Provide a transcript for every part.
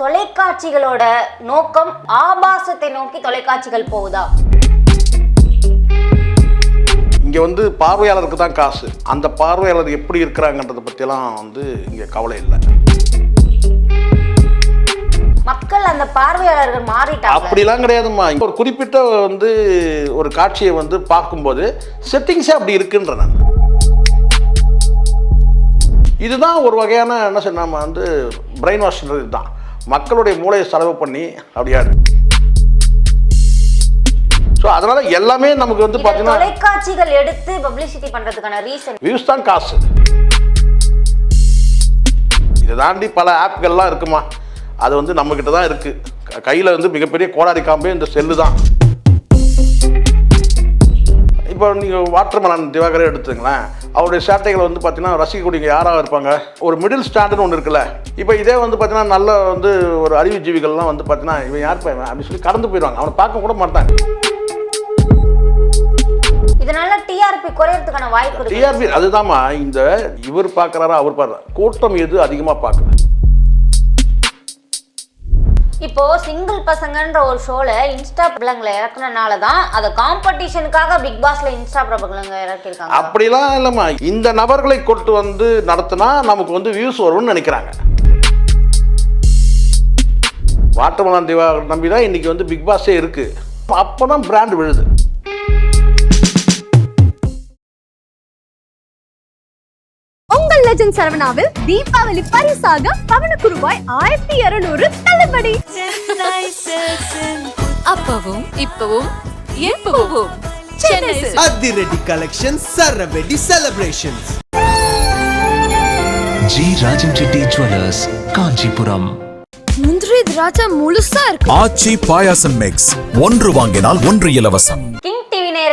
தொலைக்காட்சிகளோட நோக்கம் ஆபாசத்தை நோக்கி தொலைக்காட்சிகள் போகுதா? இங்கே வந்து பார்வையாளருக்கு தான் காசு. அந்த பார்வையாளர் எப்படி இருக்கிறாங்கன்றதை பற்றியெல்லாம் வந்து இங்கே கவலை இல்லை. மக்கள் அந்த பார்வையாளர்கள் மாறிட்டாங்க. அப்படிலாம் கிடையாதும்மா. ஒரு குறிப்பிட்ட வந்து ஒரு காட்சியை வந்து பார்க்கும்போது செட்டிங்ஸே அப்படி இருக்குன்ற நான். இதுதான் ஒரு வகையான என்ன நம்ம வந்து பிரெயின் வாஷ்ன்றது இதுதான். மக்களுடைய மூளையை செலவு பண்ணி அப்படியாது ஸோ அதனால எல்லாமே நமக்கு வந்து பார்த்தீங்கன்னா தொலைக்காட்சிகள் எடுத்து பப்ளிசிட்டி பண்றதுக்கான ரீசன் வியூஸ் தான் காசு. இதை தாண்டி பல ஆப்கள்லாம் இருக்குமா? அது வந்து நம்மக்கிட்ட தான் இருக்குது கையில் வந்து மிகப்பெரிய கோடாரி காம்பே இந்த செல்லு தான். இப்போ நீங்கள் வாட்டர்மலன் திவாகரே எடுத்துங்களேன் அவருடைய சேட்டைகளை வந்து பார்த்தீங்கன்னா ரசிக்கக்கூடியவங்க யாராக இருப்பாங்க? ஒரு மிடில் ஸ்டாண்டர்ட்னு ஒன்று இருக்குல்ல. இப்போ இதே வந்து பார்த்தீங்கன்னா நல்ல வந்து ஒரு அறிவுஜீவிகள்லாம் வந்து பார்த்தீங்கன்னா இவன் யார் பையன் அப்படின்னு சொல்லி கடந்து போயிடுவாங்க. அவனை பார்க்க கூட மாட்டாங்க. இதனால டிஆர்பி குறையறதுக்கான வாய்ப்பு டிஆர்பி அதுதாம்மா. இந்த இவர் பார்க்குறாரா அவர் பார்க்குறாரு? கூட்டம் எது அதிகமாக பார்க்குது இப்போ சிங்கிள் பசங்கன்ற ஒரு ஷோல இன்ஸ்டா பிரபலங்களை இறக்குனனால தான் அதை காம்படிஷனுக்காக பிக் பாஸ்ல இன்ஸ்டா பிரபலங்களை இறக்கிருக்காங்க அப்படிலாம் இல்லைம்மா. இந்த நபர்களை கொண்டு வந்து நடத்தினா நமக்கு வந்து வியூஸ் வரும்னு நினைக்கிறாங்க. வாட்டர்மலான் திவா நம்பி தான் இன்னைக்கு வந்து பிக் பாஸே இருக்கு. அப்போ தான் பிராண்ட் விழுது. லெஜண்ட் சரவணாவில் தீபாவளி பரிசாக பவனுக்கு ரூபாய் ஆயிரத்தி இருநூறு தள்ளுபடி. அப்பவும் இப்பவும் எப்பவும். அதிரடி collection சரவெடி celebrations G Rajan Reddy jewellers Kanchipuram. முந்திரி திராட்சை முழுசா இருக்கு. ஆச்சி பாயாசம் மிக்ஸ் ஒன்று வாங்கினால் ஒன்று இலவசம்.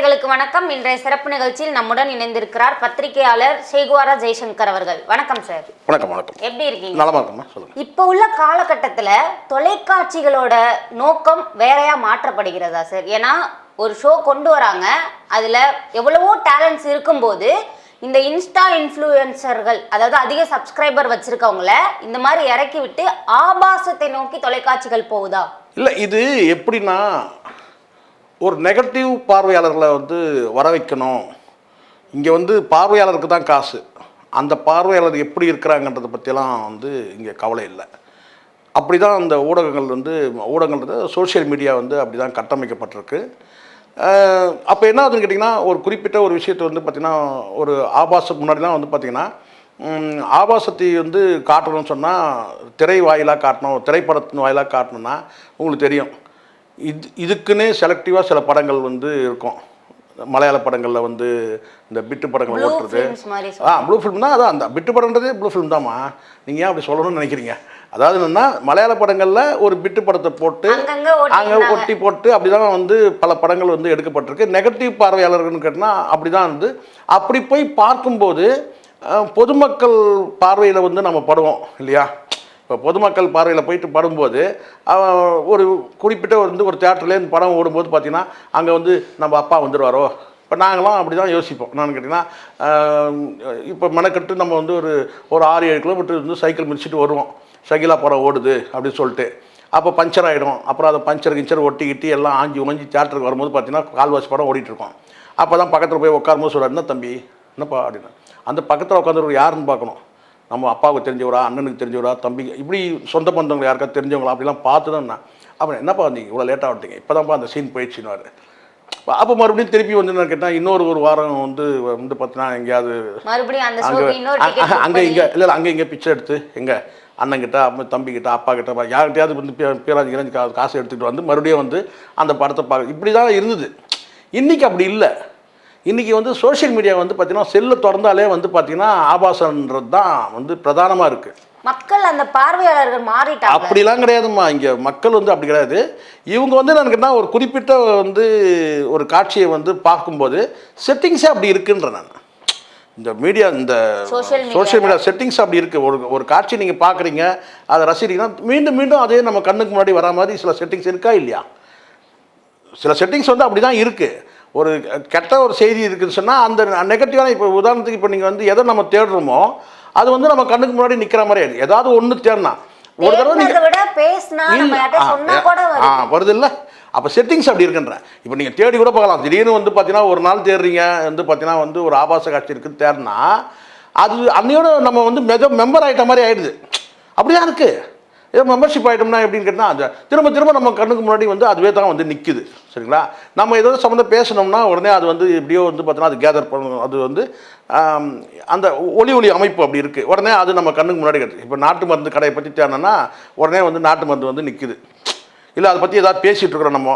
நேயர்களுக்கு வணக்கம். இன்றைய சிறப்பு நிகழ்ச்சியில் நம்முடன் இணைந்திருக்கிறார் பத்திரிகையாளர் சேகுவாரா ஜெய்சங்கர் அவர்கள். வணக்கம் சார் வணக்கம் வணக்கம். எப்படி இருக்கீங்க? நலமா இருக்குமா சொல்லுங்க. இப்போ உள்ள காலகட்டத்தில் தொலைக்காட்சிகளோட நோக்கம் வேறையா மாற்றப்படுகிறதா சார் ஏன்னா ஒரு ஷோ கொண்டு வராங்க. அதில் எவ்வளவோ டேலண்ட்ஸ் இருக்கும்போது இந்த இன்ஸ்டா இன்ஃப்ளூயன்சர்கள் அதாவது அதிக சப்ஸ்கிரைபர் வச்சிருக்கவங்கள இந்த மாதிரி இறக்கி விட்டு ஆபாசத்தை நோக்கி தொலைக்காட்சிகள் போகுதா? இல்லை இது எப்படின்னா ஒரு நெகட்டிவ் பார்வையாளர்களை வந்து வர வைக்கணும் இங்கே வந்து பார்வையாளருக்கு தான் காசு. அந்த பார்வையாளர் எப்படி இருக்கிறாங்கன்றதை பற்றியெல்லாம் வந்து இங்கே கவலை இல்லை. அப்படி தான் அந்த ஊடகங்கள் வந்து ஊடகங்கள் சோஷியல் மீடியா வந்து அப்படி தான் கட்டமைக்கப்பட்டிருக்கு அப்போ என்ன ஆகுதுன்னு கேட்டிங்கன்னா ஒரு குறிப்பிட்ட ஒரு விஷயத்தை வந்து பார்த்திங்கன்னா ஒரு ஆபாசம் முன்னாடிலாம் வந்து பார்த்திங்கன்னா ஆபாசத்தை வந்து காட்டணும்னு சொன்னால் திரை வாயிலாக காட்டணும் திரைப்படத்தின் வாயிலாக காட்டணும்னா உங்களுக்கு தெரியும். இது இதுக்குன்னே செலக்டிவாக சில படங்கள் வந்து இருக்கும். மலையாள படங்களில் வந்து இந்த பிட்டு படங்கள் ஓட்டுறது. ஆ ப்ளூ ஃபிலிம்னா அதான் அந்த பிட்டு படம்ன்றதே ப்ளூ ஃபிலிம் தாம்மா. நீங்கள் ஏன் அப்படி சொல்லணும்னு நினைக்கிறீங்க? அதாவது என்னென்னா மலையாள படங்களில் ஒரு பிட்டு படத்தை போட்டு அங்கே. ஒட்டி போட்டு அப்படி தான் வந்து பல படங்கள் வந்து எடுக்கப்பட்டிருக்கு. நெகட்டிவ் பார்வையாளர்கள்னு கேட்டால் அப்படி தான் வந்து அப்படி போய் பார்க்கும்போது பொதுமக்கள் பார்வையில் வந்து நம்ம படுவோம் இல்லையா? இப்போ பொதுமக்கள் பார்வையில் போயிட்டு படும்போது ஒரு குறிப்பிட்ட வந்து ஒரு தேட்டர்லேருந்து படம் ஓடும்போது பார்த்திங்கன்னா அங்கே வந்து நம்ம அப்பா வந்துடுவாரோ இப்போ நாங்களாம் அப்படி தான் யோசிப்போம். என்னன்னு கேட்டிங்கன்னா இப்போ மெனக்கட்டு நம்ம வந்து ஒரு ஒரு ஆறு ஏழு கிலோமீட்டர் வந்து சைக்கிள் மிதிச்சிட்டு வருவோம். சைக்கிளாக படம் ஓடுது அப்படின்னு சொல்லிட்டு. அப்போ பஞ்சர் ஆகிடும் அப்புறம் அதை பஞ்சர் கிஞ்சர் ஒட்டிக்கிட்டு எல்லாம் ஆஞ்சி உமைஞ்சி தேட்டருக்கு வரும்போது பார்த்தீங்கன்னா கால்வாசி படம் ஓடிட்டுருக்கோம் அப்போ தான் பக்கத்தில் போய் உட்காரும்போது சொல்கிறார் என்ன தம்பி? என்னப்பா? அப்படின்னு. அந்த பக்கத்தில் உட்காந்துருவர் யாருன்னு பார்க்கணும். நம்ம அப்பாவுக்கு தெரிஞ்சவரா அண்ணனுக்கு தெரிஞ்சவரா தம்பி இப்படி சொந்த பந்தவங்க யாருக்கா தெரிஞ்சவங்களா அப்படிலாம் பார்த்து தான் நான் அப்புறம் என்னப்பா வந்தீங்க? இவ்வளோ லேட்டாக வந்துட்டீங்க. இப்போ தான்ப்பா அந்த சீன் போயிடுச்சுன்னு அப்போ மறுபடியும் திருப்பி வந்து நான் கேட்டேன் இன்னொரு ஒரு வாரம் வந்து வந்து பார்த்தீங்கன்னா எங்கேயாவது அங்கே அங்கே இங்கே இல்லை இல்லை அங்கே இங்கே பிச்சை எடுத்து எங்கே? அண்ணங்கிட்ட அம்மா தம்பிக்கிட்ட அப்பா கிட்ட யார்கிட்டயாவது வந்து பேராஜி கிராஞ்சி காசு எடுத்துகிட்டு வந்து மறுபடியும் வந்து அந்த படத்தை பார்க்க இப்படி தான் இருந்தது. இன்றைக்கி அப்படி இல்லை. இன்றைக்கி வந்து சோஷியல் மீடியா வந்து பார்த்திங்கன்னா செல்லை திறந்தாலே வந்து பார்த்திங்கன்னா ஆபாசன்றது தான் வந்து பிரதானமாக இருக்குது மக்கள் அந்த பார்வையாளர்கள் மாறிட்டாங்க. அப்படிலாம் கிடையாதும்மா. இங்கே மக்கள் வந்து அப்படி கிடையாது. இவங்க வந்து எனக்கு என்ன ஒரு குறிப்பிட்ட வந்து ஒரு காட்சியை வந்து பார்க்கும்போது செட்டிங்ஸே அப்படி இருக்குன்ற நான். இந்த மீடியா இந்த சோஷியல் மீடியா செட்டிங்ஸ் அப்படி இருக்குது ஒரு ஒரு காட்சி நீங்கள் பார்க்குறீங்க அதை ரசிக்கிறீங்கன்னா மீண்டும் மீண்டும் அதே நம்ம கண்ணுக்கு முன்னாடி வரா மாதிரி சில செட்டிங்ஸ் இருக்கா இல்லையா? சில செட்டிங்ஸ் வந்து அப்படி தான் இருக்குது ஒரு கெட்ட ஒரு செய்தி இருக்குன்னு சொன்னால் அந்த நெகட்டிவான இப்போ உதாரணத்துக்கு இப்போ நீங்கள் வந்து எதை நம்ம தேடுறோமோ அது வந்து நம்ம கண்ணுக்கு முன்னாடி நிற்கிற மாதிரி ஆயிடுது. ஏதாவது ஒன்று தேடினா. ஒரு தடவை நீங்கள் ஆ வருது. இல்லை அப்போ செட்டிங்ஸ் அப்படி இருக்குன்றேன் இப்போ நீங்கள் தேடி கூட பார்க்கலாம். திடீர்னு வந்து பார்த்தீங்கன்னா ஒரு நாள் தேடுறீங்க வந்து பார்த்தீங்கன்னா வந்து ஒரு ஆபாச காட்சி இருக்குது தேடினா அது அன்னையோட நம்ம வந்து மெஜ மெம்பர் ஆகிட்ட மாதிரி ஆயிடுது. அப்படிதான் இருக்குது ஏதோ மெம்பர்ஷிப் ஆகிட்டோம்னா எப்படின்னு கேட்டால் அது திரும்ப திரும்ப நம்ம கண்ணுக்கு முன்னாடி வந்து அதுவே தான் வந்து நிற்குது சரிங்களா? நம்ம ஏதோ சம்மந்தம் பேசணும்னா உடனே அது வந்து எப்படியோ வந்து பார்த்தோன்னா அது கேதர் பண்ணணும். அது வந்து அந்த ஒளி ஒளி அமைப்பு அப்படி இருக்குது உடனே அது நம்ம கண்ணுக்கு முன்னாடி கட்டுது இப்போ நாட்டு மருந்து கடையை பற்றி தேடணும்னா உடனே வந்து நாட்டு மருந்து வந்து நிற்குது இல்லை அதை பற்றி ஏதாவது பேசிகிட்டு இருக்கிறோம் நம்ம.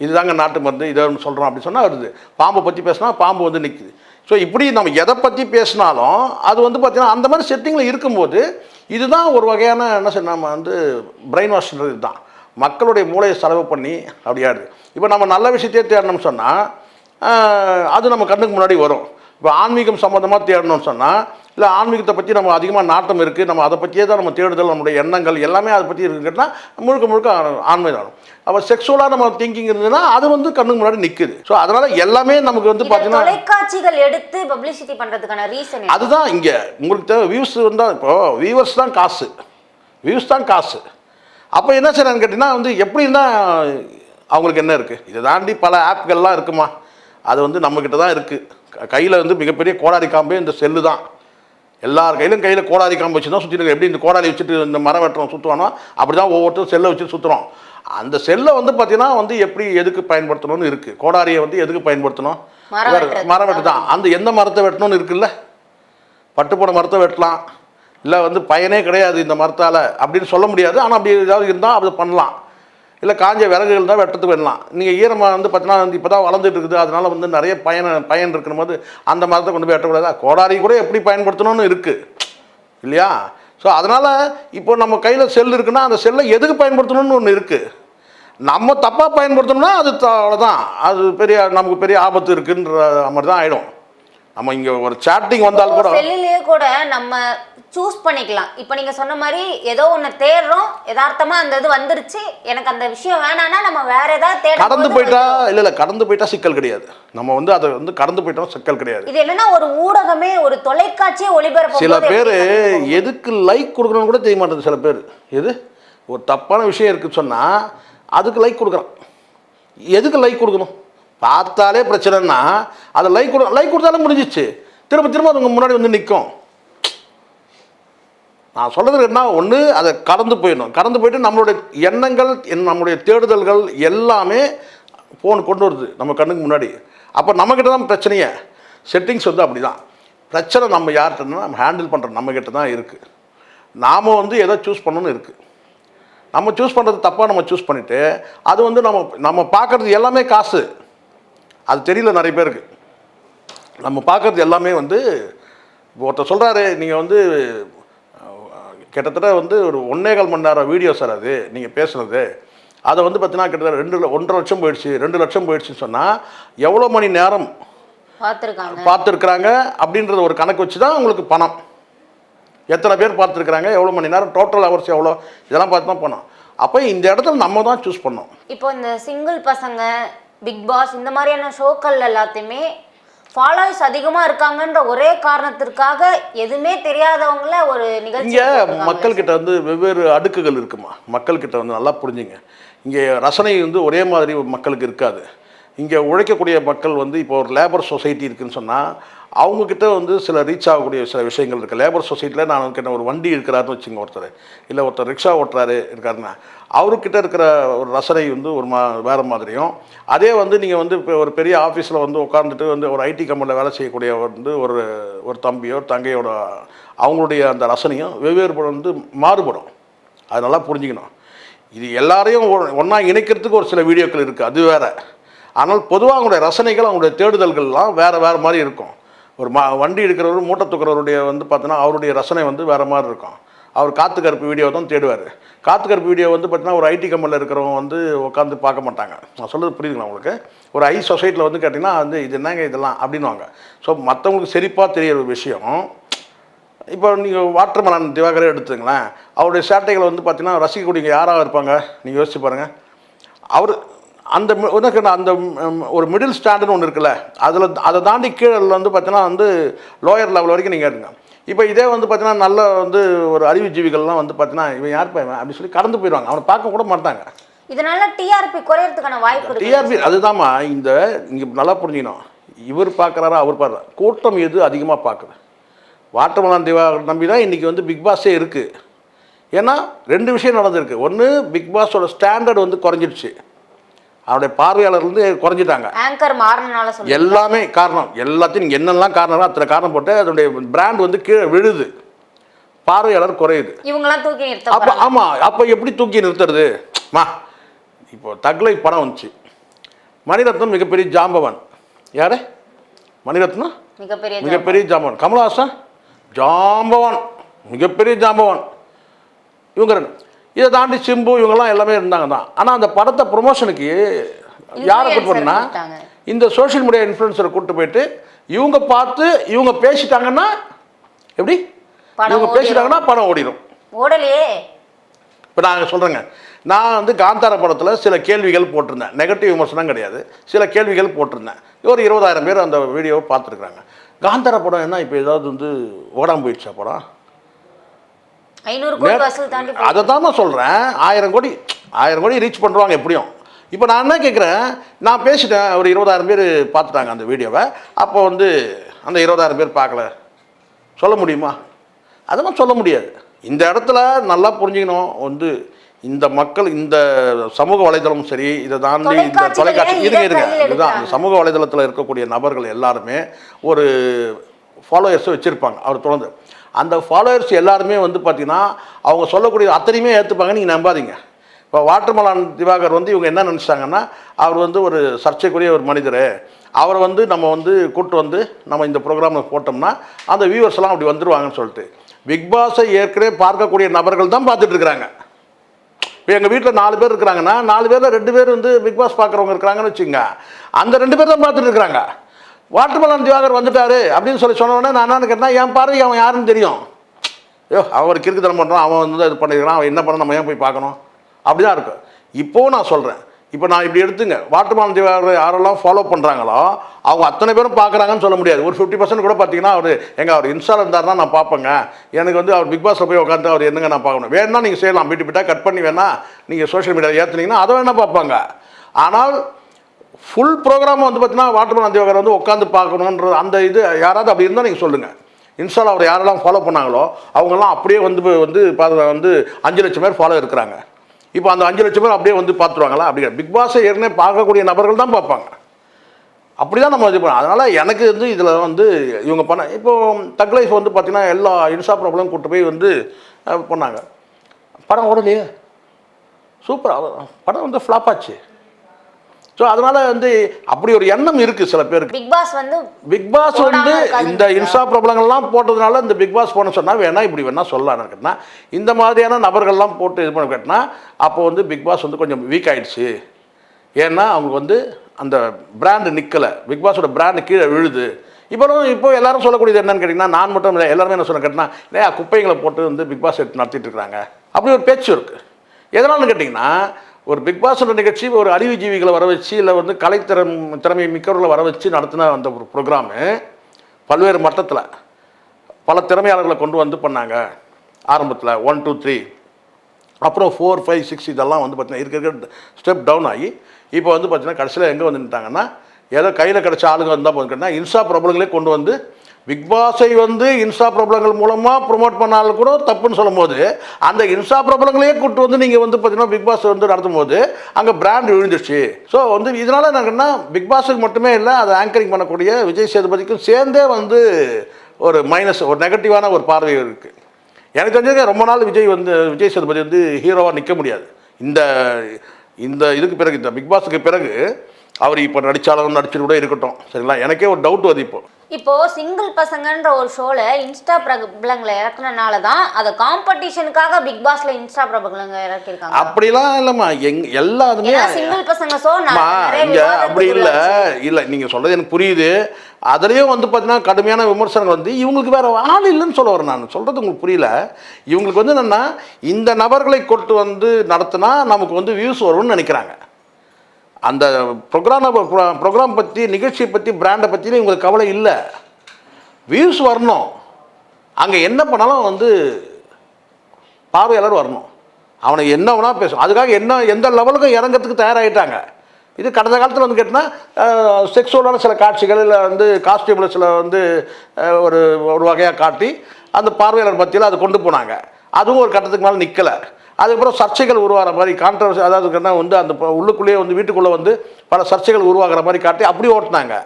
இதுதாங்க நாட்டு மருந்து இதை ஒன்று சொல்கிறோம் அப்படின்னு சொன்னால் வருது. பாம்பை பற்றி பேசினா பாம்பு வந்து நிற்குது ஸோ இப்படி நம்ம எதை பற்றி பேசினாலும் அது வந்து பார்த்திங்கன்னா அந்த மாதிரி செட்டிங்கில் இருக்கும்போது இதுதான் ஒரு வகையான என்ன சொல்ல நம்ம வந்து பிரெயின் வாஷ்ன்றது இதுதான். மக்களுடைய மூளையை செலவு பண்ணி அப்படியாடுது இப்போ நம்ம நல்ல விஷயத்தையே தேடணும்னு சொன்னால் அது நம்ம கண்ணுக்கு முன்னாடி வரும். இப்போ ஆன்மீகம் சம்மந்தமாக தேடணும்னு சொன்னால் இல்லை ஆன்மீகத்தை பற்றி நம்ம அதிகமாக நாட்டம் இருக்குது நம்ம அதை பற்றியே தான் நம்ம தேடுதல் நம்முடைய எண்ணங்கள் எல்லாமே அதை பற்றி இருக்குன்னா முழுக்க முழுக்க ஆன்மீகம் அப்போ செக்ஸுவலாக நம்ம திங்கிங் இருந்ததுன்னா அது வந்து கண்ணுக்கு முன்னாடி நிற்குது ஸோ அதனால் எல்லாமே நமக்கு வந்து பார்த்தீங்கன்னா தொலைக்காட்சிகள் எடுத்து பப்ளிசிட்டி பண்றதுக்கான ரீசன் அதுதான் இங்கே. உங்களுக்கு தேவை வியூஸ் வந்தால் இப்போ வியூவர்ஸ் தான் காசு. வியூஸ் தான் காசு. அப்போ என்ன செய்யறான்னு கேட்டிங்கன்னா வந்து எப்படி இருந்தால் அவங்களுக்கு என்ன இருக்குது இதை தாண்டி பல ஆப்கள்லாம் இருக்குமா? அது வந்து நம்மக்கிட்ட தான் இருக்குது கையில் வந்து மிகப்பெரிய கோடாரி காம்பே இந்த செல்லு தான். எல்லார் கையிலும் கையில் கோடாரி காம்பு வச்சு தான் சுற்றிட்டு எப்படி இந்த கோடாரி வச்சுட்டு இந்த மரம் வெட்டுறோம் சுற்றுவானோ அப்படி தான் ஒவ்வொருத்தரும் செல்லை வச்சு சுற்றுறோம் அந்த செல்லை வந்து பார்த்தீங்கன்னா வந்து எப்படி எதுக்கு பயன்படுத்தணும்னு இருக்குது கோடாரியை வந்து எதுக்கு பயன்படுத்தணும்? மரம் வெட்டு தான் அந்த எந்த மரத்தை வெட்டணும்னு இருக்குல்ல? பட்டுப்போன மரத்தை வெட்டலாம். இல்லை வந்து பயனே கிடையாது இந்த மரத்தால் அப்படின்னு சொல்ல முடியாது. ஆனால் அப்படி ஏதாவது இருந்தால் அது பண்ணலாம். இல்லை காஞ்ச விறகுகள் தான் வெட்டத்துக்கு வேணலாம் நீங்கள் ஈரமாக வந்து பார்த்தீங்கன்னா வந்து இப்போ தான் வளர்ந்துட்டு இருக்குது. அதனால வந்து நிறைய பயன் பயன் இருக்கும்போது போது அந்த மரத்தை கொண்டு போய் வெட்டக்கூடாதா. கோடாரி கூட எப்படி பயன்படுத்தணும்னு இருக்குது இல்லையா? ஸோ அதனால் இப்போ நம்ம கையில் செல் இருக்குன்னா அந்த செல்லை எதுக்கு பயன்படுத்தணும்னு ஒன்று இருக்குது நம்ம தப்பாக பயன்படுத்தணும்னா அது அவ்வளோதான் அது பெரிய நமக்கு பெரிய ஆபத்து இருக்குன்ற மாதிரி தான் ஆகிடும் நம்ம இங்கே ஒரு சாட்டிங் வந்தால் கூட செல்லுலயே கூட நம்ம சூஸ் பண்ணிக்கலாம். இப்போ நீங்க சொன்ன மாதிரி ஏதோ ஒண்ணு தேடுறோம் யதார்த்தமா அந்த இது வந்துருச்சு எனக்கு அந்த விஷயம் வேணாம்னா நம்ம வேற ஏதாவது தேட கடந்து போயிட்டா இல்லை இல்லை கடந்து போயிட்டா சிக்கல் கிடையாது. நம்ம வந்து அதை வந்து கடந்து போயிட்டோம் சிக்கல் கிடையாது. இது என்னன்னா ஒரு ஊடகமே ஒரு தொலைக்காட்சியே ஒளிபரப்பும் சில பேர்? எதுக்கு லைக் கொடுக்கணும்னு கூட தெரிய மாட்டேங்குது சில பேர். எது? ஒரு தப்பான விஷயம் இருக்குன்னு சொன்னால் அதுக்கு லைக் கொடுக்குறான். எதுக்கு லைக் கொடுக்கணும்? பார்த்தாலே பிரச்சனைன்னா அதை லைக் கொடு லைக் கொடுத்தாலே முடிஞ்சிச்சு. திரும்ப திரும்ப அது முன்னாடி வந்து நிற்கும் நான் சொல்கிறது என்ன? ஒன்று அதை கடந்து போயிடணும். கடந்து போயிட்டு நம்மளுடைய எண்ணங்கள் என் நம்மளுடைய தேடுதல்கள் எல்லாமே ஃபோன் கொண்டு வருது நம்ம கண்ணுக்கு முன்னாடி. அப்போ நம்மக்கிட்ட தான் பிரச்சனையே. செட்டிங்ஸ் வந்து அப்படி தான் பிரச்சனை நம்ம யார்கிட்டனா நம்ம ஹேண்டில் பண்ணுறோம் நம்மக்கிட்ட தான் இருக்குது நாம் வந்து எதை சூஸ் பண்ணணும்னு இருக்குது நம்ம சூஸ் பண்ணுறது தப்பாக நம்ம சூஸ் பண்ணிவிட்டு அது வந்து நம்ம நம்ம பார்க்குறது எல்லாமே காசு. அது தெரியல நிறைய பேருக்கு. நம்ம பார்க்குறது எல்லாமே வந்து ஒருத்தர் சொல்கிறாரு நீங்கள் வந்து கிட்டத்தட்ட வந்து ஒரு ஒன்னே கால் மணி நேரம் வீடியோ சார் அது நீங்கள் பேசுனது அதை வந்து பார்த்தீங்கன்னா கிட்டத்தட்ட ரெண்டு ஒன்றரை லட்சம் போயிடுச்சு ரெண்டு லட்சம் போயிடுச்சுன்னு சொன்னால் எவ்வளோ மணி நேரம் பார்த்திருக்காங்க. பார்த்துருக்குறாங்க அப்படின்றத ஒரு கணக்கு வச்சு தான் உங்களுக்கு பணம். எத்தனை பேர் பார்த்துருக்குறாங்க எவ்வளோ மணி நேரம் டோட்டல் ஹவர்ஸ் எவ்வளோ இதெல்லாம் பார்த்து தான் பணம் அப்போ இந்த இடத்துல நம்ம தான் சூஸ் பண்ணோம். இப்போ இந்த சிங்கிள் பசங்க பிக் பாஸ் இந்த மாதிரியான ஷோக்கள் எல்லாத்தையுமே ஃபாலோவர்ஸ் அதிகமா இருக்காங்கன்ற ஒரே காரணத்திற்காக எதுவுமே தெரியாதவங்கள ஒரு நிகழ்ச்சி இங்கே. மக்கள்கிட்ட வந்து வெவ்வேறு அடுக்குகள் இருக்குமா? மக்கள்கிட்ட வந்து நல்லா புரிஞ்சுங்க. இங்கே ரசனை வந்து ஒரே மாதிரி மக்களுக்கு இருக்காது. இங்கே உழைக்கக்கூடிய மக்கள் வந்து இப்போ ஒரு லேபர் சொசைட்டி இருக்குன்னு சொன்னால் அவங்கக்கிட்ட வந்து சில ரீச் ஆகக்கூடிய சில விஷயங்கள் இருக்குது லேபர் சொசைட்டியில் நான் வந்து ஒரு வண்டி இருக்கிறாருன்னு வச்சுங்க ஒருத்தர். இல்லை ஒருத்தர் ரிக்ஷா ஓட்டுறாரு இருக்காருன்னா அவர்கிட்ட இருக்கிற ஒரு ரசனை வந்து ஒரு மா வேறு மாதிரியும். அதே வந்து நீங்கள் வந்து இப்போ ஒரு பெரிய ஆஃபீஸில் வந்து உட்காந்துட்டு வந்து ஒரு ஐடி கம்பெனியில் வேலை செய்யக்கூடிய வந்து ஒரு ஒரு தம்பியோ தங்கையோட அவங்களுடைய அந்த ரசனையும் வெவ்வேறு வந்து மாறுபடும். அது நல்லா புரிஞ்சுக்கணும். இது எல்லாரையும் ஒன்றா இணைக்கிறதுக்கு ஒரு சில வீடியோக்கள் இருக்குது அது வேறு. ஆனால் பொதுவாக அவங்களுடைய ரசனைகள் அவங்களுடைய தேடுதல்கள்லாம் வேறு வேறு மாதிரி இருக்கும். ஒரு மா வண்டி எடுக்கிறவர் மூட்டை தூக்குறவருடைய வந்து பார்த்தோன்னா அவருடைய ரசனை வந்து வேறு மாதிரி இருக்கும். அவர் காற்று கருப்பு வீடியோ தான் தேடுவார். காற்று கருப்பு வீடியோ வந்து பார்த்தீங்கன்னா ஒரு ஐடி கம்பெனியில் இருக்கிறவங்க வந்து உட்காந்து பார்க்க மாட்டாங்க. நான் சொல்கிறது புரியுதுங்களா உங்களுக்கு? ஒரு ஐ சொசைட்டியில் வந்து கேட்டிங்கன்னா வந்து இது என்னங்க இதெல்லாம் அப்படின்னுவாங்க. ஸோ மற்றவங்களுக்கு செழிப்பாக தெரியிற ஒரு விஷயம் இப்போ நீங்கள் வாட்டர் மலன் திவாகரே எடுத்துங்களேன் அவருடைய சேட்டைகளை வந்து பார்த்தீங்கன்னா ரசிக்கக்கூடியவங்க யாராக இருப்பாங்க? நீங்கள் யோசிச்சு பாருங்கள் அவர் அந்த உனக்கு அந்த ஒரு மிடில் ஸ்டாண்டுன்னு ஒன்று இருக்குல்ல அதில் அதை தாண்டி கீழே வந்து பார்த்தீங்கன்னா வந்து லோயர் லெவல் வரைக்கும் நீங்கள் எடுங்க இப்போ இதே வந்து பார்த்தீங்கன்னா நல்ல வந்து ஒரு அறிவுஜீவிகள்லாம் வந்து பார்த்தீங்கன்னா இவன் யார் பையன் அப்படின்னு சொல்லி கடந்து போயிடுவாங்க. அவனை பார்க்க கூட மாட்டாங்க. இதனால டிஆர்பி குறையறதுக்கான வாய்ப்பு டிஆர்பி அதுதாம்மா இந்த இங்கே நல்லா புரிஞ்சுக்கணும். இவர் பார்க்குறாரா அவர் பார்க்குறா. கூட்டம் எது அதிகமாக பார்க்குது? வாட்டர்மலான் திவாகர் நம்பி தான் இன்றைக்கி வந்து பிக் பாஸே இருக்குது ஏன்னா ரெண்டு விஷயம் நடந்திருக்கு. ஒன்று பிக் பாஸோட ஸ்டாண்டர்ட் வந்து குறைஞ்சிடுச்சு. அவருடைய பார்வையாளர் வந்து குறைஞ்சிட்டாங்க. ஆங்கர் மாறினால எல்லாமே காரணம். எல்லாத்தையும் நீங்கள் என்னெல்லாம் காரணம் அத்தனை காரணம் போட்டு அதனுடைய பிராண்ட் வந்து கீழே விழுது. பார்வையாளர் குறையுது. இவங்கெல்லாம் தூக்கி நிறுத்த அப்போ ஆமாம் அப்போ எப்படி தூக்கி நிறுத்துறது? மா இப்போ தக்லை படம் வந்துச்சு. மணிரத்னம் மிகப்பெரிய ஜாம்பவான். யாரு? மணிரத்னம் மிகப்பெரிய. மிகப்பெரிய ஜாம்பவான். கமலஹாசன்? ஜாம்பவான். மிகப்பெரிய ஜாம்பவான். இவங்க ரெண்டு. இதை தாண்டி சிம்பு இவங்கெல்லாம் எல்லாமே இருந்தாங்க தான் ஆனால் அந்த படத்தை ப்ரொமோஷனுக்கு யாரை கூட்டு போனா. இந்த சோஷியல் மீடியா இன்ஃப்ளூயன்சரை கூட்டு போயிட்டு இவங்க பார்த்து இவங்க பேசிட்டாங்கன்னா எப்படி? இவங்க. பேசிட்டாங்கன்னா படம் ஓடிடும் ஓடலையே. இப்போ நான் சொல்கிறேங்க நான் வந்து காந்தார படத்தில் சில கேள்விகள் போட்டிருந்தேன். நெகட்டிவ் விமர்சனம் கிடையாது. சில கேள்விகள் போட்டிருந்தேன். ஒரு இருபதாயிரம் பேர் அந்த வீடியோவை பார்த்துருக்குறாங்க. காந்தார படம் என்ன? இப்போ ஏதாவது வந்து ஓடாமல் போயிடுச்சா படம் ஐநூறு கோடி வசூல் தாண்டி போய் அதை தான் நான் சொல்கிறேன் ஆயிரம் கோடி ஆயிரம் கோடி ரீச் பண்ணுவாங்க எப்படியும். இப்போ நான் என்ன கேட்குறேன் நான் பேசிட்டேன். ஒரு இருபதாயிரம் பேர் பார்த்துட்டாங்க அந்த வீடியோவை. அப்போ வந்து அந்த இருபதாயிரம் பேர் பார்க்கல. சொல்ல முடியுமா? அதெல்லாம் சொல்ல முடியாது. இந்த இடத்துல நல்லா புரிஞ்சுக்கணும். வந்து இந்த மக்கள் இந்த சமூக வலைதளம் சரி இதை தாண்டி இந்த தொலைக்காட்சி இருங்க இருங்க. இதுதான். அந்த எடுக்கிறாங்க? சமூக வலைதளத்தில் இருக்கக்கூடிய நபர்கள் எல்லாருமே ஒரு ஃபாலோயர்ஸை வச்சுருப்பாங்க. அவர் தொடர்ந்து அந்த ஃபாலோயர்ஸ் எல்லாருமே வந்து பார்த்திங்கன்னா அவங்க சொல்லக்கூடிய அத்தனையுமே ஏற்றுப்பாங்க நீங்கள் நம்பாதீங்க. இப்போ வாட்டர்மலான் திவாகர் வந்து இவங்க என்ன நினச்சிட்டாங்கன்னா அவர் வந்து ஒரு சர்ச்சைக்குரிய ஒரு மனிதர். அவரை வந்து நம்ம வந்து கூட்டு வந்து நம்ம இந்த ப்ரோக்ராமில் போட்டோம்னா அந்த வியூவர்ஸ்லாம் அப்படி வந்துருவாங்கன்னு சொல்லிட்டு. பிக் பாஸை ஏற்கனவே பார்க்கக்கூடிய நபர்கள் தான் பார்த்துட்ருக்குறாங்க இப்போ எங்கள் வீட்டில் நாலு பேர் இருக்கிறாங்கன்னா நாலு பேரில் ரெண்டு பேர் வந்து பிக் பாஸ் பார்க்குறவங்க இருக்கிறாங்கன்னு வச்சுங்க அந்த ரெண்டு பேர் தான் பார்த்துட்டு இருக்கிறாங்க. வாட்டர்மலன் திவாகர் வந்துட்டாரு அப்படின்னு சொல்லி சொன்னோடனே நான் என்னன்னு கேட்டேன் என் பார்வைக்கு அவன் யாருன்னு தெரியும். ஐயோ அவர் கிறுக்குத்தனம் பண்ணுறான் அவன் வந்து இது பண்ணிருக்கிறான் அவன் என்ன பண்ண நம்ம ஏன் போய் பார்க்கணும்? அப்படி தான் இருக்கும் இப்போவும் நான் சொல்கிறேன் இப்போ நான் இப்படி எடுத்துங்க. வாட்டர்மலன் திவாகர் யாரெல்லாம் ஃபாலோ பண்ணுறாங்களோ அவங்க அத்தனை பேரும் பார்க்குறாங்கன்னு சொல்ல முடியாது. ஒரு ஃபிஃப்டி பர்சன்ட் கூட பார்த்தீங்கன்னா அவர் எங்கள் அவர் இன்ஸ்டால் இருந்தார்னா நான் பார்ப்பேங்க. எனக்கு வந்து அவர் பிக் பாஸில் போய் உட்காந்து அவர் என்னங்க நான் பார்க்கணும்? வேணா நீங்கள் செய்யலாம். பிட்டு பிட்டா கட் பண்ணி வேணா நீங்கள் சோஷியல் மீடியாவில் ஏற்றுனீங்கன்னா அதை வேணா பார்ப்பாங்க. ஆனால் ஃபுல் ப்ரோக்ராம் வந்து பார்த்தீங்கன்னா வாட்டர்மேன் திவாகர் வந்து உட்காந்து பார்க்கணுன்ற அந்த இது யாராவது அப்படி இருந்தால் நீங்கள் சொல்லுங்கள் இன்ஸ்டால் அவர் யாரெல்லாம் ஃபாலோ பண்ணாங்களோ அவங்கெல்லாம் அப்படியே வந்து வந்து பா- வந்து அஞ்சு லட்சம் பேர் ஃபாலோ இருக்கிறாங்க. இப்போ அந்த அஞ்சு லட்சம் பேர் அப்படியே வந்து பார்த்துருவாங்களா? அப்படி பிக் பாஸை ஏற்கனவே பார்க்கக்கூடிய நபர்கள் தான் பார்ப்பாங்க. அப்படி தான் நம்ம இது பண்ணோம் அதனால் எனக்கு வந்து இதில் வந்து இவங்க பண்ண இப்போ தக் லைஃப் வந்து பார்த்திங்கன்னா எல்லா இன்ஸ்டா ப்ராப்ளம் கூட்டு போய் வந்து பண்ணாங்க. படம் ஓடலையே? சூப்பர். படம் வந்து ஃப்ளாப் ஆச்சு. ஸோ அதனால் வந்து அப்படி ஒரு எண்ணம் இருக்குது சில பேருக்கு. பிக் பாஸ் வந்து பிக் பாஸ் வந்து இந்த இன்ஸ்டா பிரபலங்கள்லாம் போட்டதுனால இந்த பிக் பாஸ் போன சொன்னால் வேணா இப்படி வேணா சொல்லலாம்னு கேட்டினா இந்த மாதிரியான நபர்கள்லாம் போட்டு இது பண்ண கேட்டினா அப்போ வந்து பிக் பாஸ் வந்து கொஞ்சம் வீக் ஆயிடுச்சு. ஏன்னா அவங்க வந்து அந்த பிராண்டு நிற்கலை பிக் பாஸோட பிராண்டு கீழே விழுது. இப்போ இப்போ எல்லாரும் சொல்லக்கூடியது என்னன்னு கேட்டிங்கன்னா நான் மட்டும் இல்லை எல்லாருமே என்ன சொல்ல கேட்டினா இல்லையா குப்பைகளை போட்டு வந்து பிக் பாஸ் எடுத்து நடத்திட்டு இருக்கிறாங்க. அப்படி ஒரு பேச்சு இருக்குது எதனால்னு கேட்டிங்கன்னா ஒரு பிக் பாஸோட நிகழ்ச்சி ஒரு அறிவுஜீவிகளை வர வச்சு இல்லை வந்து கலைத்திறம் திறமை மிக்கவர்களை வர வச்சு நடத்தின அந்த ஒரு ப்ரோக்ராமு பல்வேறு மட்டத்தில் பல திறமையாளர்களை கொண்டு வந்து பண்ணாங்க. ஆரம்பத்தில் ஒன் டூ த்ரீ அப்புறம் ஃபோர் ஃபைவ் சிக்ஸ் இதெல்லாம் வந்து பார்த்தீங்கன்னா இருக்க இருக்க ஸ்டெப் டவுன் ஆகி இப்போ வந்து பார்த்தீங்கன்னா கடைசியில் எங்கே வந்துட்டாங்கன்னா ஏதோ கையில் கிடச்ச ஆளுங்க வந்தால் போதுன்னா இன்ஸ்டா பிரபலங்களே கொண்டு வந்து பிக் பாஸை வந்து இன்ஸ்டா பிரபலங்கள் மூலமாக ப்ரொமோட் பண்ணாலும் கூட தப்புன்னு சொல்லும்போது அந்த இன்ஸ்டா பிரபலங்களையே கூட்டு வந்து நீங்கள் வந்து பார்த்தீங்கன்னா பிக் பாஸ் வந்து நடத்தும் போது அங்கே பிராண்ட் விழுந்துருச்சு. ஸோ வந்து இதனால் என்னன்னா பிக் பாஸுக்கு மட்டுமே இல்லை அதை ஆங்கரிங் பண்ணக்கூடிய விஜய் சேதுபதிக்கும் சேர்ந்தே வந்து ஒரு மைனஸ் ஒரு நெகட்டிவான ஒரு பார்வை இருக்குது எனக்கு தெரிஞ்சது ரொம்ப நாள் விஜய் வந்து விஜய் சேதுபதி வந்து ஹீரோவாக நிற்க முடியாது. இந்த இந்த இதுக்கு பிறகு இந்த பிக் பாஸுக்கு பிறகு அவர் இப்போ நடித்தாலும் நடிச்சிட்டு கூட இருக்கட்டும். சரிங்களா? எனக்கே ஒரு டவுட் வருது இப்போ. இப்போ சிங்கிள் பசங்கன்ற ஒரு ஷோல இன்ஸ்டா பிரபலங்களை இறக்குனனால தான் அதை காம்படிஷனுக்காக பிக் பாஸ்ல இன்ஸ்டா பிரபலங்களை இறக்கிருக்காங்க அப்படிலாம் இல்லைம்மா. எங் எல்லாருமே சிங்கிள் பசங்க ஷோ இங்க அப்படி இல்லை. இல்லை நீங்கள் சொல்கிறது எனக்கு புரியுது. அதுலேயும் வந்து பார்த்தீங்கன்னா கடுமையான விமர்சனங்கள் வந்து இவங்களுக்கு வேற ஆள் இல்லைன்னு சொல்ல வரேன் நான். சொல்கிறது உங்களுக்கு புரியல. இவங்களுக்கு வந்து என்னென்னா இந்த நபர்களை கொண்டு வந்து நடத்தினா நமக்கு வந்து வியூஸ் வரும்னு நினைக்கிறாங்க. அந்த ப்ரோக்ராம் ப்ரோக்ராம் பற்றி நிகழ்ச்சியை பற்றி பிராண்டை பற்றி உங்களுக்கு கவலை இல்லை. வியூஸ் வரணும். அங்கே என்ன பண்ணாலும் வந்து பார்வையாளர் வரணும். அவனை என்ன வேணால் பேசும் அதுக்காக என்ன எந்த லெவலுக்கும் இறங்கிறதுக்கு தயாராகிட்டாங்க இது கடந்த காலத்தில் வந்து கேட்டிங்கன்னா செக்ஸுவலான சில காட்சிகள் இல்லை வந்து காஸ்டியூமில் சில வந்து ஒரு ஒரு வகையாக காட்டி அந்த பார்வையாளர் மத்தியில் அதை கொண்டு போனாங்க. அதுவும் ஒரு கட்டத்துக்கு மேலே நிற்கலை அதுக்கப்புறம் சர்ச்சைகள் உருவாகிற மாதிரி கான்ட்ரவர்சி அதாவது வந்து அந்த உள்ளுக்குள்ளேயே வந்து வீட்டுக்குள்ளே வந்து பல சர்ச்சைகள் உருவாகிற மாதிரி காட்டி அப்படி ஓட்டினாங்க.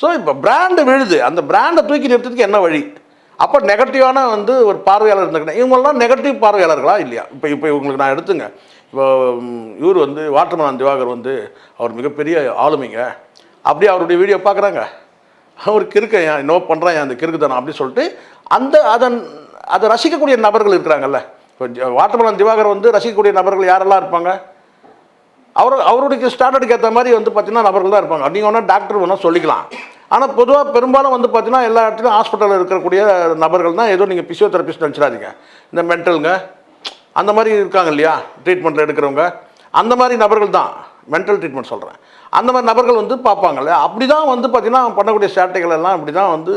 ஸோ இப்போ பிராண்டு விழுது. அந்த பிராண்டை தூக்கி நிறுத்ததுக்கு என்ன வழி? அப்போ நெகட்டிவான வந்து ஒரு பார்வையாளர் இருந்துக்கிட்டேன் இவங்கெல்லாம் நெகட்டிவ் பார்வையாளர்களா இல்லையா? இப்போ இப்போ இவங்களுக்கு நான் எடுத்துங்க. இப்போ இவர் வந்து வாட்டர்மேன் திவாகர் வந்து அவர் மிகப்பெரிய ஆளுமைங்க. அப்படியே அவருடைய வீடியோ பார்க்குறாங்க. அவருக்கு இருக்க நோ பண்ணுறேன் அந்த கிறுக்குதானம் அப்படின்னு சொல்லிட்டு அந்த அதன் அதை ரசிக்கக்கூடிய நபர்கள் இருக்கிறாங்கல்ல. இப்போ வாட்டமலம் திவாகர் வந்து ரசிக்கக்கூடிய நபர்கள் யாரெல்லாம் இருப்பாங்க? அவர் அவருடைய ஸ்டாண்டர்டுக்கு ஏற்ற மாதிரி வந்து பார்த்தீங்கன்னா நபர்கள் தான் இருப்பாங்க. நீங்கள் வேணால் டாக்டர் வேணால் சொல்லிக்கலாம். ஆனால் பொதுவாக பெரும்பாலும் வந்து பார்த்தீங்கன்னா எல்லா இடத்துலையும் ஹாஸ்பிட்டலில் இருக்கக்கூடிய நபர்கள் தான் ஏதோ நீங்கள் பிசியோதெரபிஸ்ட் நினச்சிடாதீங்க. இந்த மென்டலுங்க அந்த மாதிரி இருக்காங்க இல்லையா? ட்ரீட்மெண்ட்டில் எடுக்கிறவங்க. அந்த மாதிரி நபர்கள் தான். மென்டல் ட்ரீட்மெண்ட் சொல்கிறேன் அந்த மாதிரி நபர்கள் வந்து பார்ப்பாங்கல்ல அப்படி தான் வந்து பார்த்தீங்கன்னா பண்ணக்கூடிய சேட்டைகள் எல்லாம் அப்படி தான் வந்து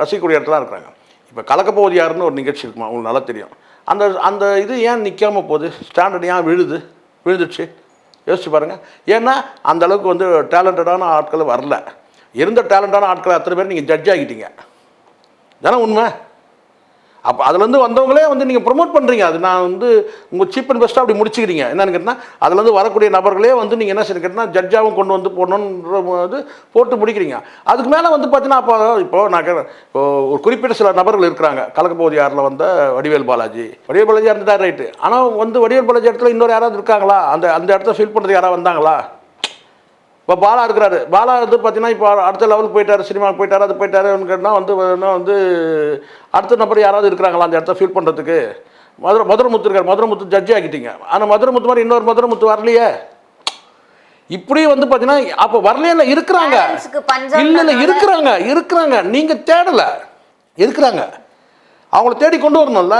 ரசிக்கக்கூடிய இடத்துல இருக்கிறாங்க. இப்போ கலக்கப்போவது யாருன்னு ஒரு நிகழ்ச்சி இருக்குமா? உங்களுக்கு நல்லா தெரியும். அந்த அந்த இது ஏன் நிற்காம போகுது? ஸ்டாண்டர்ட் ஏன் விழுது? விழுந்துச்சு யோசிச்சு பாருங்கள் ஏன்னா அந்த அளவுக்கு வந்து டேலண்டடான ஆட்கள் வரல. இருந்த டேலண்டான ஆட்களை அத்தனை பேர் நீங்கள் ஜட்ஜ் ஆகிட்டீங்க. தானே உண்மை? அப்போ அதுலேருந்து வந்தவங்களே வந்து நீங்கள் ப்ரொமோட் பண்ணுறீங்க அது நான் வந்து உங்கள் சீப் அண்ட் பெஸ்ட்டாக அப்படி முடிச்சுக்கிறீங்க. என்னன்னு கேட்டால் அதுலேருந்து வரக்கூடிய நபர்களே வந்து நீங்கள் என்ன செய்ய கேட்டால் ஜட்ஜாகவும் கொண்டு வந்து போடணுன்ற போது போட்டு முடிக்கிறீங்க. அதுக்கு மேலே வந்து பார்த்தீங்கன்னா அப்போ இப்போ நான் கேட்குறேன் இப்போ ஒரு குறிப்பிட்ட சில நபர்கள் இருக்கிறாங்க. கலக்கப்போது யாரில் வந்த வடிவேல் பாலாஜி. வடிவேல் பாலாஜி இருந்துட்டார் ரைட்டு. ஆனால் வந்து வடிவேல் பாலாஜி இடத்துல இன்னொரு யாராவது இருக்காங்களா? அந்த அந்த இடத்த ஃபீல் பண்ணுறது யாராவது வந்தாங்களா? இப்போ பாலா இருக்கிறாரு. பாலா வந்து பார்த்தீங்கன்னா இப்போ அடுத்த லெவலுக்கு போயிட்டாரு சினிமாவுக்கு போயிட்டாரு அது போயிட்டாருன்னு கேட்டால் வந்து என்ன வந்து அடுத்த நபர் யாராவது இருக்கிறாங்களா அந்த இடத்த ஃபீல் பண்ணுறதுக்கு மதுரை மதுரமுத்து இருக்கார். மதுரமுத்து ஜட்ஜி ஆக்கிட்டீங்க ஆனால் மதுரமுத்து மாதிரி இன்னொரு மதுரமுத்து வரலையே. இப்படி வந்து பார்த்தீங்கன்னா அப்போ வரலையே இல்லை இருக்கிறாங்க. இல்லை இல்லை இருக்கிறாங்க இருக்கிறாங்க. நீங்கள் தேடலை. இருக்கிறாங்க. அவங்கள தேடி கொண்டு வரணும்ல.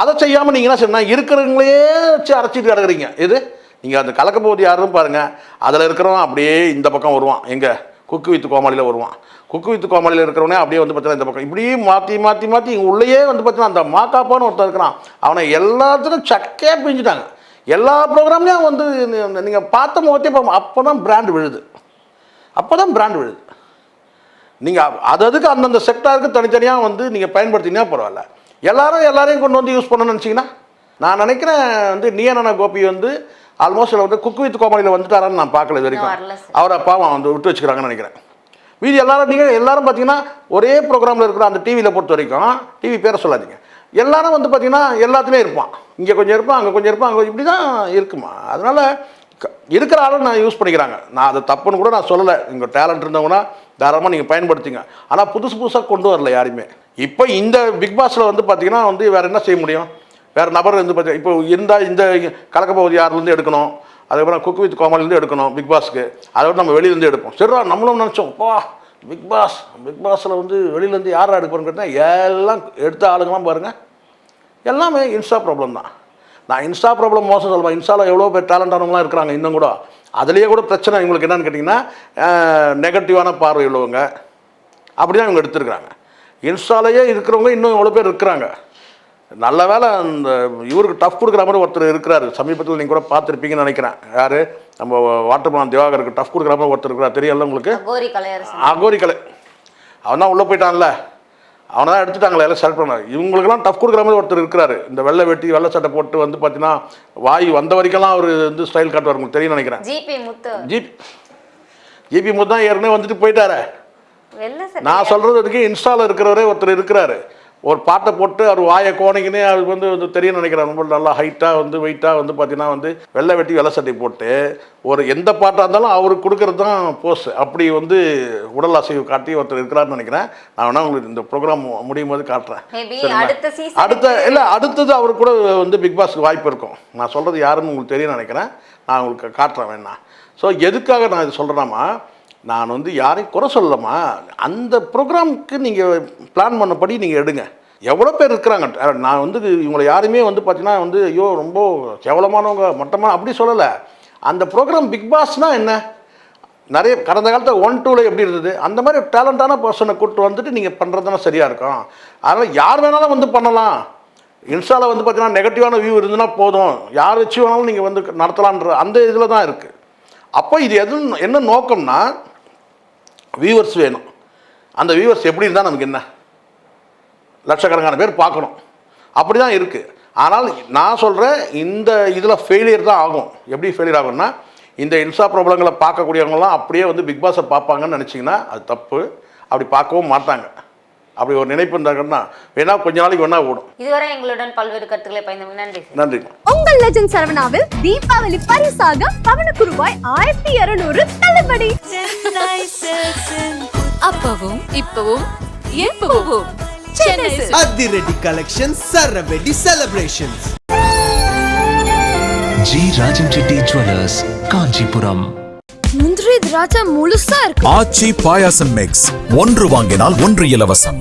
அதை செய்யாமல் நீங்கள் என்ன செய்யணும்? இருக்கிறவங்களே வச்சு அரைச்சிட்டு கிடக்குறீங்க. இது நீங்கள் அந்த கலக்க போகுது யாரும் பாருங்கள் அதில் இருக்கிறவன் அப்படியே இந்த பக்கம் வருவான். எங்கே? குக்கு வித்து கோமாளியில் வருவான். குக்கு வித்து கோமாளியில் இருக்கிறவனே அப்படியே வந்து பார்த்தீங்கன்னா இந்த பக்கம். இப்படியே மாற்றி மாற்றி மாற்றி இங்கே உள்ளேயே வந்து பார்த்தீங்கன்னா அந்த மாக்காப்பான்னு ஒருத்தன் இருக்கிறான். அவனை எல்லாத்துக்கும் சக்கையாக பிரிஞ்சுட்டாங்க. எல்லா ப்ரோக்ராம்லேயும் வந்து நீங்கள் பார்த்த முகத்தே இப்போ அப்போ தான் பிராண்ட் விழுது. அப்போ தான் பிராண்ட் விழுது நீங்கள் அது அதுக்கு அந்தந்த செக்டாருக்கு தனித்தனியாக வந்து நீங்கள் பயன்படுத்தினா பரவாயில்ல. எல்லாரும் எல்லாரையும் கொண்டு வந்து யூஸ் பண்ணணும்னு நினச்சிங்கன்னா நான் நினைக்கிறேன் வந்து நியனன கோபி வந்து ஆல்மோஸ்ட் வந்து குக்கு வித் கோமாளியில் வந்துட்டாரான்னு நான் பார்க்கல இது வரைக்கும். அவரை பாவம் வந்து விட்டு வச்சுக்கிறாங்கன்னு நினைக்கிறேன். மீதி எல்லாரும் நீங்கள் எல்லாரும் பார்த்தீங்கன்னா ஒரே ப்ரோக்ராமில் இருக்கிற அந்த டிவியில் பொறுத்த வரைக்கும் டிவி பேரை சொல்லாதீங்க. எல்லாரும் வந்து பார்த்தீங்கன்னா எல்லாத்துலேயும் இருப்பான். இங்கே கொஞ்சம் இருப்பான் அங்கே கொஞ்சம் இருப்பான் அங்கே இப்படி தான் இருக்குமா? அதனால் க- இருக்கிற ஆளும் நான் யூஸ் பண்ணிக்கிறாங்க. நான் அதை தப்புன்னு கூட நான் சொல்லலை. உங்கள் டேலண்ட் இருந்தவங்கன்னா தாராளமாக நீங்கள் பயன்படுத்திங்க. ஆனால் புதுசு புதுசாக கொண்டு வரல யாருமே. இப்போ இந்த பிக் பாஸில் வந்து பார்த்தீங்கன்னா வந்து வேறு என்ன செய்ய முடியும்? வேறு நபர் வந்து பார்த்தீங்கன்னா இப்போ இருந்தால் இந்த கலக்கப்பகுதி யார்லேருந்து எடுக்கணும். அதுக்கப்புறம் குக் வித் கோமாளிலேருந்து எடுக்கணும் பிக் பாஸ்க்கு. அதை விட நம்ம வெளியிலேருந்து எடுப்போம். சரிடா நம்மளும் நினச்சோம் பா பிக் பாஸ் பிக் பாஸில் வந்து வெளியிலேருந்து யாரா எடுப்போம்னு கேட்டால் எல்லாம் எடுத்த ஆளுங்கலாம் பாருங்கள் எல்லாமே இன்ஸ்டா ப்ராப்ளம் தான். நான் இன்ஸ்டா ப்ராப்ளம் மோசம் சொல்லுவேன் இன்ஸ்டாவில் எவ்வளோ பேர் டேலண்டானவங்களாம் இருக்கிறாங்க இன்னும் கூட. அதுலேயே கூட பிரச்சனை இவங்களுக்கு என்னென்னு கேட்டிங்கன்னா நெகட்டிவான பார்வை உள்ளவங்க. அப்படி தான் இவங்க எடுத்துருக்குறாங்க. இன்ஸ்டாலேயே இருக்கிறவங்க இன்னும் எவ்வளோ பேர் இருக்கிறாங்க. நல்ல வேளை அந்த இவருக்கு டஃப் கொடுக்குற மாதிரி ஒருத்தர் இருக்கிறாரு. சமீபத்தில் நீங்கள் கூட பார்த்துருப்பீங்கன்னு நினைக்கிறேன். யார்? நம்ம வாட்டர்மேன் திவாகருக்கு டஃப் கொடுக்குற மாதிரி ஒருத்தர் இருக்கிறார். தெரியல உங்களுக்கு? அகோரி கலை. அவன் தான் உள்ளே போயிட்டான்ல. அவனை தான் எடுத்துட்டாங்களே எல்லாம் செலக்ட் பண்ணாங்க இவங்களுக்கெல்லாம் டஃப் கொடுக்குற மாதிரி ஒருத்தர் இருக்கிறாரு. இந்த வெள்ளை வெட்டி வெள்ளை சட்டை போட்டு வந்து பார்த்தீங்கன்னா வாய் வந்த வரைக்கெல்லாம் அவர் வந்து ஸ்டைல் காட்டுவார். உங்களுக்கு தெரியும் நினைக்கிறேன். GP Muthu. GP GP Muthu தான் ஏற்கனவே வந்துட்டு போயிட்டாரே. நான் சொல்கிறது வரைக்கும் இன்ஸ்டாவில் இருக்கிறவரே ஒருத்தர் இருக்கிறாரு. ஒரு பாட்டை போட்டு அவர் வாயை கோணிக்கினே அவருக்கு வந்து வந்து தெரியும் நினைக்கிறேன். ரொம்ப நல்லா ஹைட்டாக வந்து வெயிட்டாக வந்து பார்த்தீங்கன்னா வந்து வெள்ளை வெட்டி வெள்ளை சட்டை போட்டு ஒரு எந்த பாட்டாக இருந்தாலும் அவருக்கு கொடுக்கறது தான் போஸ் அப்படி வந்து உடல் அசைவு காட்டி ஒருத்தர் இருக்கிறாருன்னு நினைக்கிறேன். நான் வேணா உங்களுக்கு இந்த ப்ரோக்ராம் முடியும் போது காட்டுறேன்? அடுத்த இல்லை அடுத்தது அவருக்கு கூட வந்து பிக் பாஸ்க்கு வாய்ப்பு இருக்கும். நான் சொல்கிறது யாருன்னு உங்களுக்கு தெரியும் நினைக்கிறேன். நான் உங்களுக்கு காட்டுறேன் வேணா. ஸோ எதுக்காக நான் இது சொல்கிறேன்னாமா நான் வந்து யாரையும் குறை சொல்லலாமா அந்த ப்ரோக்ராமுக்கு நீங்கள் பிளான் பண்ணபடி நீங்கள் எடுங்க. எவ்வளோ பேர் இருக்கிறாங்க? நான் வந்து இவங்களை யாருமே வந்து பார்த்தீங்கன்னா வந்து ஐயோ ரொம்ப கேவலமானவங்க மட்டமான அப்படி சொல்லலை. அந்த ப்ரோக்ராம் பிக் பாஸ்னால் என்ன? நிறைய கடந்த காலத்தில் ஒன் டூவில் எப்படி இருந்தது? அந்த மாதிரி டேலண்டான பர்சனை கூப்பிட்டு வந்துட்டு நீங்கள் பண்ணுறது தானே சரியாக இருக்கும். அதனால் யார் வேணாலும் வந்து பண்ணலாம். இன்ஸ்டாவில் வந்து பார்த்தீங்கன்னா நெகட்டிவான வியூ இருந்துன்னா போதும். யார் வச்சு வேணாலும் நீங்கள் வந்து நடத்தலான்ற அந்த இதில் தான் இருக்குது அப்போ இது எது என்ன நோக்கம்னா வியூவர்ஸ் வேணும். அந்த வியூவர்ஸ் எப்படி இருந்தால் நமக்கு என்ன? லட்சக்கணக்கான பேர் பார்க்கணும். அப்படி தான் இருக்குது ஆனால் நான் சொல்கிறேன் இந்த இதில் ஃபெயிலியர் தான் ஆகும். எப்படி ஃபெயிலியர் ஆகும்னா இந்த இன்ஸ்டா பிரபலங்களை பார்க்கக்கூடியவங்கலாம் அப்படியே வந்து பிக் பாஸை பார்ப்பாங்கன்னு நினச்சிங்கன்னா அது தப்பு. அப்படி பார்க்கவும் மாட்டாங்க. அப்படி ஒரு நினைப்பு இருந்தாங்கன்னா வேணா கொஞ்ச நாளைக்கு வேணா ஓடும். இதுவரை எங்களுடன் பல்வேறு கருத்துக்களை பயந்து நன்றி நன்றி. உங்கள் லெஜண்ட் சரவணாவில் தீபாவளி பரிசாக பவனுக்கு ரூபாய் ஆயிரத்தி இருநூறு தள்ளுபடி. அப்பவும் இப்பவும் எப்பவும். அதிரடி collection சரவெடி celebrations G Rajan Reddy jewellers Kanchipuram. முந்திரி திராட்சை முழுசா இருக்கு. ஆச்சி பாயாசம் மிக்ஸ் ஒன்று வாங்கினால் ஒன்று இலவசம்.